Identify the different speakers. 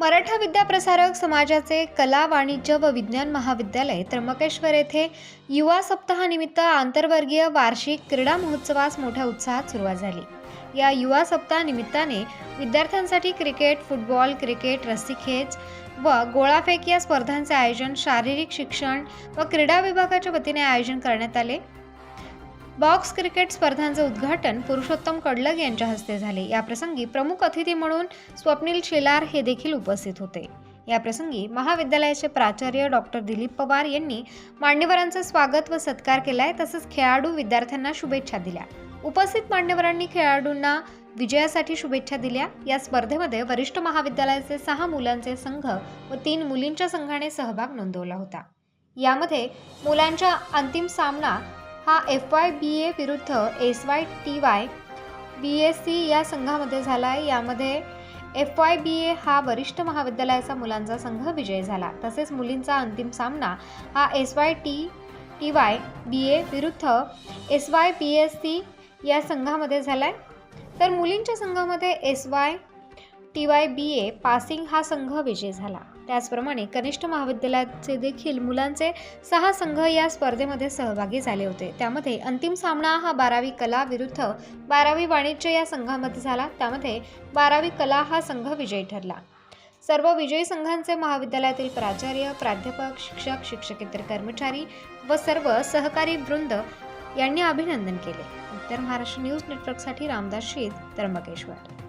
Speaker 1: मराठा विद्याप्रसारक समाजाचे कला वाणिज्य व विज्ञान महाविद्यालय त्र्यंबकेश्वर येथे युवा सप्ताहानिमित्त आंतरवर्गीय वार्षिक क्रीडा महोत्सवास मोठ्या उत्साहात सुरुवात झाली. या युवा सप्ताहानिमित्ताने विद्यार्थ्यांसाठी क्रिकेट फुटबॉल क्रिकेट रस्सीखेच व गोळाफेक या स्पर्धांचे आयोजन शारीरिक शिक्षण व क्रीडा विभागाच्या वतीने आयोजन करण्यात आले. बॉक्स क्रिकेट स्पर्धांचे उद्घाटन पुरुषोत्तम कडलग यांच्या हस्ते झाले. याप्रसंगी प्रमुख अतिथी म्हणून स्वप्नील शेलार हे देखील उपस्थित होते. याप्रसंगी महाविद्यालयाचे प्राचार्य डॉक्टर दिलीप पवार यांनी मान्यवरांचं स्वागत व सत्कार केलाय तसंच खेळाडू विद्यार्थ्यांना शुभेच्छा दिल्या. उपस्थित मान्यवरांनी खेळाडूंना विजयासाठी शुभेच्छा दिल्या. या स्पर्धेमध्ये वरिष्ठ महाविद्यालयाचे सहा मुलांचे संघ व तीन मुलींच्या संघाने सहभाग नोंदवला होता. यामध्ये मुलांच्या अंतिम सामना हा एफ वाय बी ए विरुद्ध S Y T Y B S C या संघामध्ये झाला आहे. यामध्ये एफ वाय बी ए हा वरिष्ठ महाविद्यालयाचा मुलांचा संघ विजय झाला. तसेच मुलींचा अंतिम सामना हा S Y T T Y B A विरुद्ध S Y B S C या संघामध्ये झाला आहे तर मुलींच्या संघामध्ये S Y T Y B A passing हा संघ विजयी झाला. त्याचप्रमाणे कनिष्ठ महाविद्यालयाचे देखील मुलांचे सहा संघ या स्पर्धेमध्ये सहभागी झाले होते. त्यामध्ये अंतिम सामना हा बारावी कला विरुद्ध बारावी वाणिज्य या संघामध्ये झाला. त्यामध्ये बारावी कला हा संघ विजयी ठरला. सर्व विजयी संघांचे महाविद्यालयातील प्राचार्य प्राध्यापक शिक्षक शिक्षकेतर कर्मचारी व सर्व सहकारी वृंद यांनी अभिनंदन केले. उत्तर महाराष्ट्र न्यूज नेटवर्कसाठी रामदास शीत त्र्यंबकेश्वर